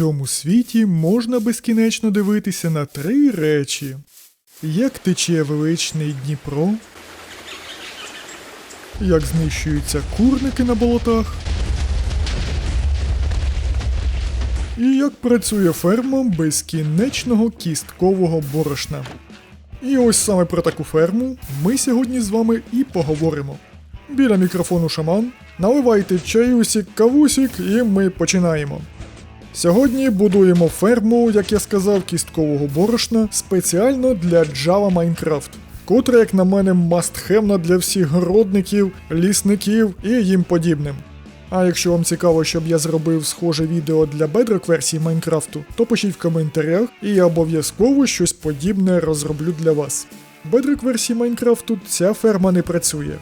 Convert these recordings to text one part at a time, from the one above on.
цьому світі можна безкінечно дивитися на три речі: як тече величний Дніпро, як знищуються курники на болотах, і як працює ферма безкінечного кісткового борошна. І ось саме про таку ферму ми сьогодні з вами і поговоримо. Біля мікрофону шаман, наливайте чаюсік, кавусік, і ми починаємо. Сьогодні будуємо ферму, як я сказав, кісткового борошна спеціально для Java Minecraft, котра, як на мене, мастхемна для всіх городників, лісників і їм подібним. А якщо вам цікаво, щоб я зробив схоже відео для Bedrock версії Майнкрафту, то пишіть в коментарях, і я обов'язково щось подібне розроблю для вас. Bedrock версії Майнкрафту ця ферма не працює.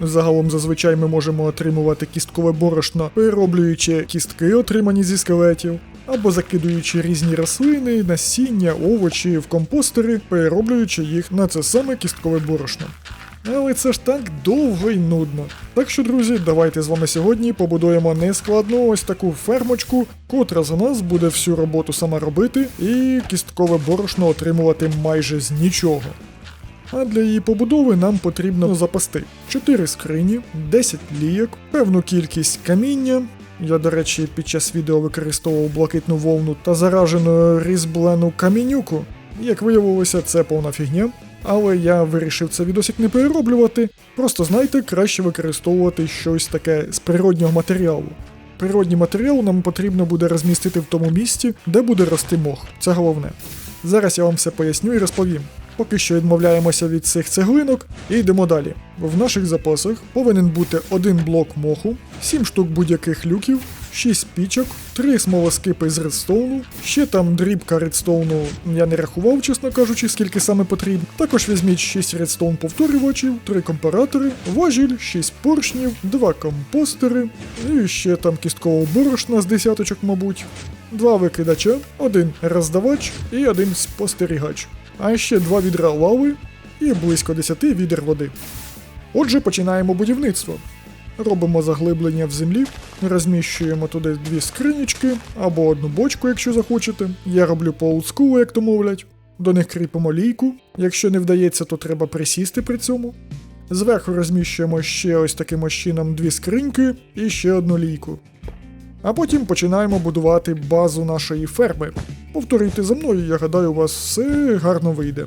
Загалом зазвичай ми можемо отримувати кісткове борошно, перероблюючи кістки, отримані зі скелетів, або закидуючи різні рослини, насіння, овочі в компостери, перероблюючи їх на це саме кісткове борошно. Але це ж так довго і нудно. Так що, друзі, давайте з вами сьогодні побудуємо нескладну ось таку фермочку, котра за нас буде всю роботу сама робити і кісткове борошно отримувати майже з нічого. А для її побудови нам потрібно запасти 4 скрині, 10 лійок, певну кількість каміння. Я, до речі, під час відео використовував блакитну вовну та заражену різблену камінюку. Як виявилося, це повна фігня. Але я вирішив це відосик не перероблювати. Просто знайте, краще використовувати щось таке з природнього матеріалу. Природній матеріал нам потрібно буде розмістити в тому місці, де буде рости мох. Це головне. Зараз я вам все поясню і розповім. Поки що відмовляємося від цих цеглинок і йдемо далі. В наших запасах повинен бути один блок моху, 7 штук будь-яких люків, 6 пічок, 3 смолоскипи з редстоуну, ще там дрібка редстоуну я не рахував, чесно кажучи, скільки саме потрібно. Також візьміть 6 редстоун повторювачів, 3 компаратори, важіль, 6 поршнів, 2 компостери, і ще там кісткового борошна з десяточок, мабуть, 2 викидача, один роздавач і один спостерігач а ще два відра лави і близько 10 відер води. Отже, починаємо будівництво. Робимо заглиблення в землі, розміщуємо туди дві скринічки або одну бочку, якщо захочете. Я роблю по як то мовлять. До них кріпимо лійку. Якщо не вдається, то треба присісти при цьому. Зверху розміщуємо ще ось таким ось чином дві скриньки і ще одну лійку. А потім починаємо будувати базу нашої ферми. Повторюйте за мною, я гадаю, у вас все гарно вийде.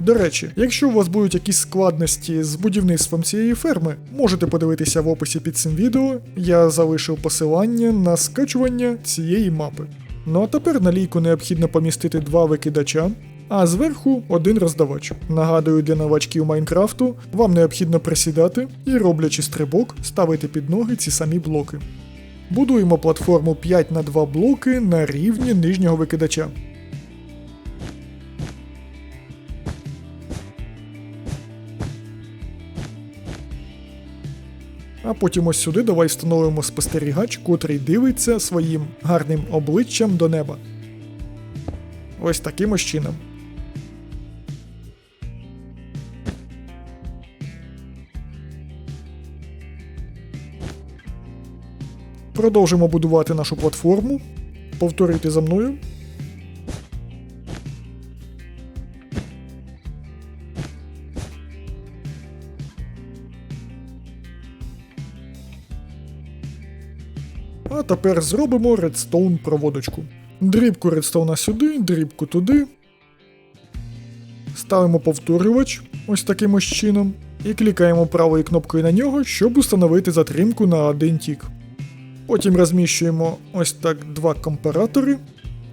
До речі, якщо у вас будуть якісь складності з будівництвом цієї ферми, можете подивитися в описі під цим відео, я залишив посилання на скачування цієї мапи. Ну а тепер на лійку необхідно помістити два викидача, а зверху один роздавач. Нагадую, для новачків Майнкрафту вам необхідно присідати і, роблячи стрибок, ставити під ноги ці самі блоки. Будуємо платформу 5 на 2 блоки на рівні нижнього викидача. А потім ось сюди давай встановимо спостерігач, котрий дивиться своїм гарним обличчям до неба. Ось таким ось чином. Продовжимо будувати нашу платформу. Повторюйте за мною. А тепер зробимо редстоун проводочку. Дрібку редстоуна сюди, дрібку туди. Ставимо повторювач ось таким ось чином. І клікаємо правою кнопкою на нього, щоб установити затримку на один тік. Потім розміщуємо ось так два компаратори.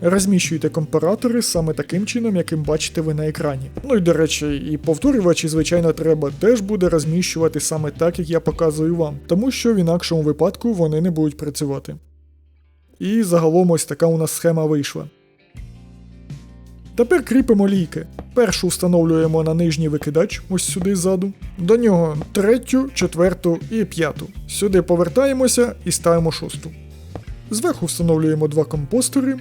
Розміщуйте компаратори саме таким чином, яким бачите ви на екрані. Ну і до речі, і повторювачі, звичайно, треба теж буде розміщувати саме так, як я показую вам, тому що в інакшому випадку вони не будуть працювати. І загалом ось така у нас схема вийшла. Тепер кріпимо лійки. Першу встановлюємо на нижній викидач, ось сюди ззаду. До нього третю, четверту і п'яту. Сюди повертаємося і ставимо шосту. Зверху встановлюємо два компостери.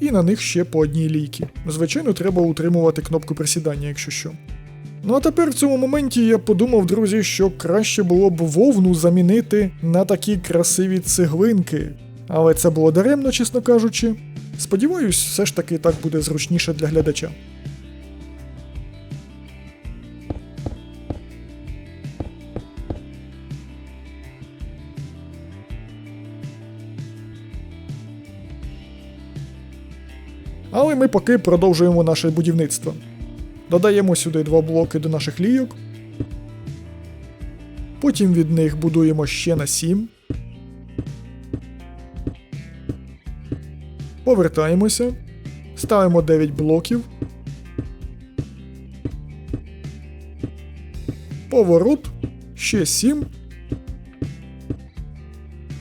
І на них ще по одній лійці. Звичайно, треба утримувати кнопку присідання, якщо що. Ну а тепер в цьому моменті я подумав, друзі, що краще було б вовну замінити на такі красиві цеглинки. Але це було даремно, чесно кажучи. Сподіваюсь, все ж таки так буде зручніше для глядача. Але ми поки продовжуємо наше будівництво. Додаємо сюди два блоки до наших лійок. Потім від них будуємо ще на 7. Повертаємося. Ставимо 9 блоків. Поворот. Ще 7.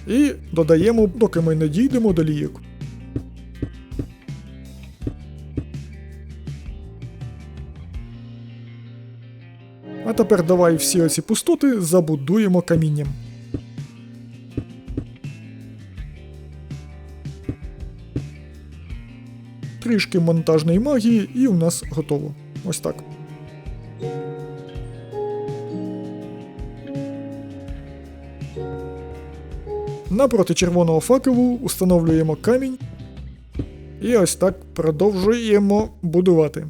І додаємо, доки ми не дійдемо до лійок. А тепер давай всі оці пустоти забудуємо камінням. Трішки монтажної магії, і у нас готово. Ось так. Напроти червоного факелу установлюємо камінь. І ось так продовжуємо будувати.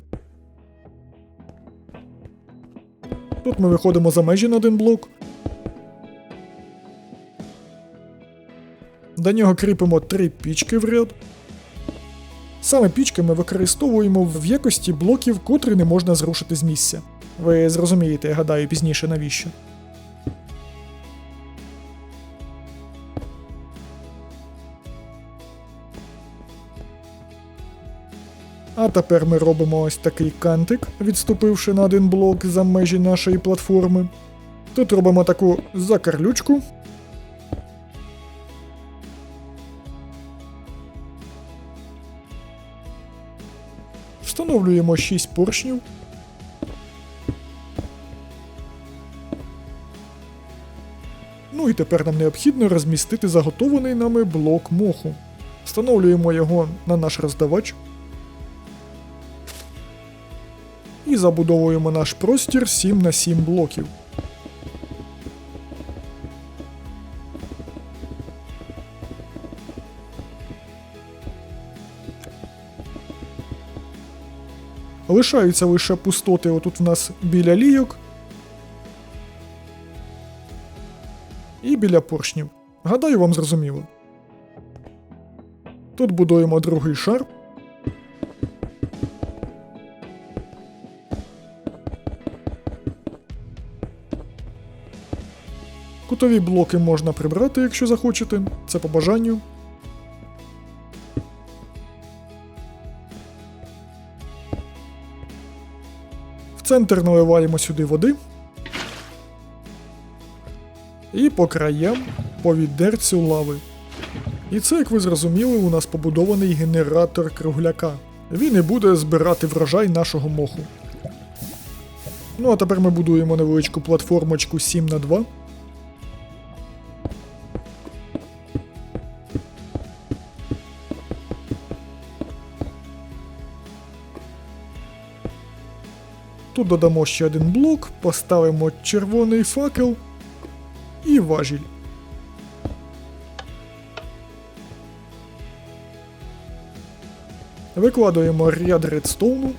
Тут ми виходимо за межі на один блок. До нього кріпимо три пічки в ряд. Саме пічки ми використовуємо в якості блоків, котрі не можна зрушити з місця. Ви зрозумієте, я гадаю, пізніше навіщо. А тепер ми робимо ось такий кантик, відступивши на один блок за межі нашої платформи. Тут робимо таку закарлючку. Встановлюємо 6 поршнів. Ну і тепер нам необхідно розмістити заготований нами блок моху. Встановлюємо його на наш роздавач. і забудовуємо наш простір 7 на 7 блоків. Лишаються лише пустоти отут у нас біля лійок і біля поршнів. Гадаю, вам зрозуміло. Тут будуємо другий шар. Кутові блоки можна прибрати, якщо захочете, це по бажанню. Центр наливаємо сюди води. І по краям по відерцю лави. І це, як ви зрозуміли, у нас побудований генератор кругляка. Він і буде збирати врожай нашого моху. Ну а тепер ми будуємо невеличку платформочку 7 Тут додамо ще один блок, поставимо червоний факел і важіль. Викладуємо ряд редстоуну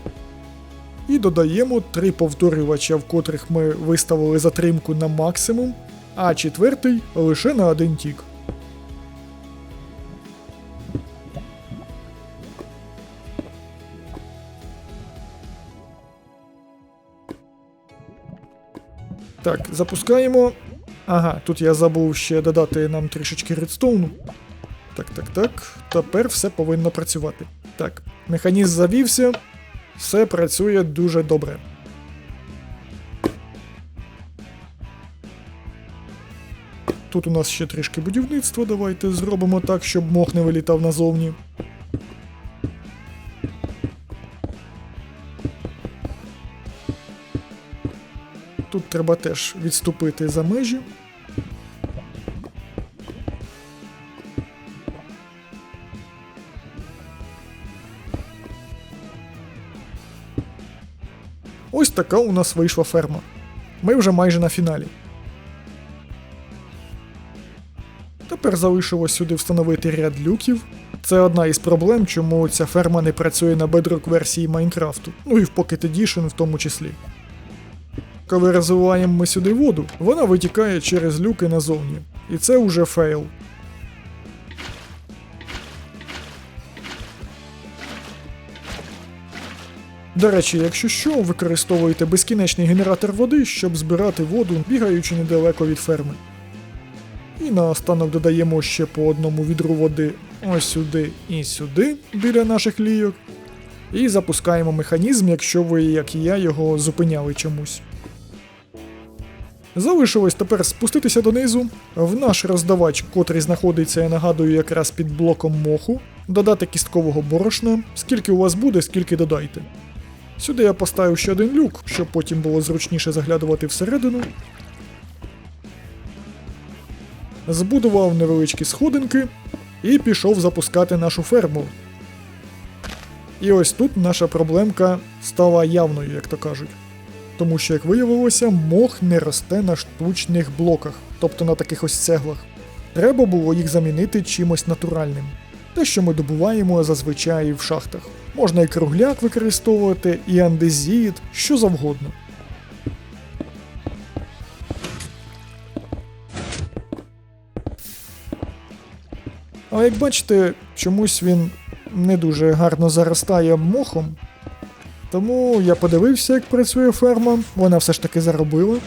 і додаємо три повторювача, в котрих ми виставили затримку на максимум, а четвертий лише на один тік. Так, запускаємо. Ага, тут я забув ще додати нам трішечки редстоуну. Так, так, так. Тепер все повинно працювати. Так, механізм завівся. Все працює дуже добре. Тут у нас ще трішки будівництва. Давайте зробимо так, щоб мох не вилітав назовні. Тут треба теж відступити за межі. Ось така у нас вийшла ферма. Ми вже майже на фіналі. Тепер залишилось сюди встановити ряд люків. Це одна із проблем, чому ця ферма не працює на Bedrock версії Майнкрафту, ну і в Pocket Edition в тому числі. Коли розвиваємо ми сюди воду, вона витікає через люки назовні. І це уже фейл. До речі, якщо що, використовуйте безкінечний генератор води, щоб збирати воду, бігаючи недалеко від ферми. І наостанок додаємо ще по одному відру води ось сюди і сюди біля наших лійок. І запускаємо механізм, якщо ви, як і я, його зупиняли чомусь. Залишилось тепер спуститися донизу, в наш роздавач, котрий знаходиться, я нагадую, якраз під блоком моху, додати кісткового борошна, скільки у вас буде, скільки додайте. Сюди я поставив ще один люк, щоб потім було зручніше заглядувати всередину. Збудував невеличкі сходинки і пішов запускати нашу ферму. І ось тут наша проблемка стала явною, як то кажуть. Тому що, як виявилося, мох не росте на штучних блоках, тобто на таких ось цеглах. Треба було їх замінити чимось натуральним. Те, що ми добуваємо зазвичай в шахтах. Можна і кругляк використовувати, і андезіт, що завгодно. Але як бачите, чомусь він не дуже гарно заростає мохом. Тому я подивився, як працює ферма, вона все ж таки заробила,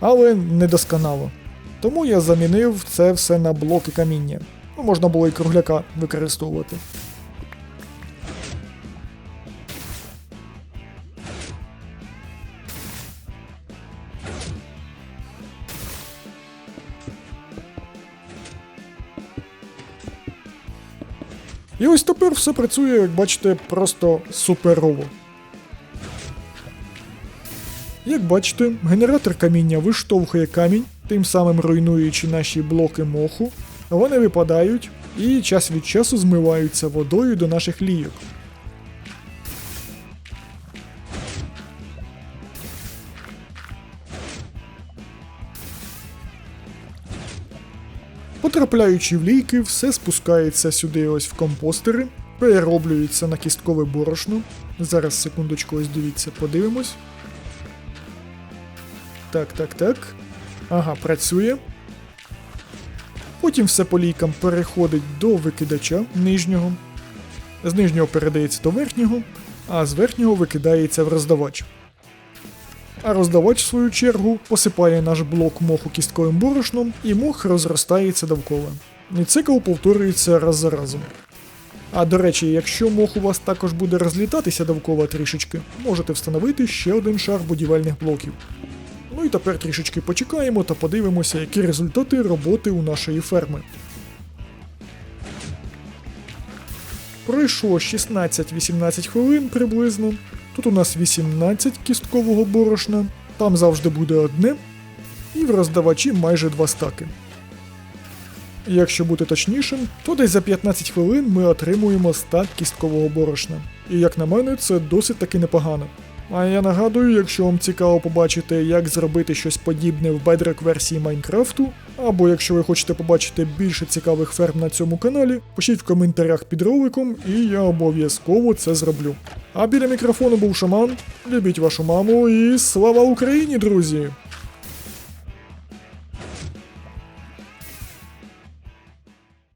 але недосконало. Тому я замінив це все на блоки каміння. Ну, можна було і кругляка використовувати. І ось тепер все працює, як бачите, просто суперово. Як бачите, генератор каміння виштовхує камінь, тим самим руйнуючи наші блоки моху. Вони випадають і час від часу змиваються водою до наших лійок. Потрапляючи в лійки, все спускається сюди ось в компостери, перероблюється на кісткове борошно. Зараз секундочку, ось дивіться, подивимось. Так, так, так. Ага, працює. Потім все по лійкам переходить до викидача нижнього. З нижнього передається до верхнього, а з верхнього викидається в роздавач. А роздавач, в свою чергу, посипає наш блок моху кістковим борошном, і мох розростається довкола. І цикл повторюється раз за разом. А до речі, якщо мох у вас також буде розлітатися довкола трішечки, можете встановити ще один шар будівельних блоків. Ну і тепер трішечки почекаємо та подивимося, які результати роботи у нашої ферми. Пройшло 16-18 хвилин приблизно. Тут у нас 18 кісткового борошна, там завжди буде одне, і в роздавачі майже два стаки. Якщо бути точнішим, то десь за 15 хвилин ми отримуємо стак кісткового борошна. І як на мене, це досить таки непогано. А я нагадую, якщо вам цікаво побачити, як зробити щось подібне в Bedrock версії Майнкрафту, або якщо ви хочете побачити більше цікавих ферм на цьому каналі, пишіть в коментарях під роликом, і я обов'язково це зроблю. А біля мікрофону був шаман. Любіть вашу маму і слава Україні, друзі!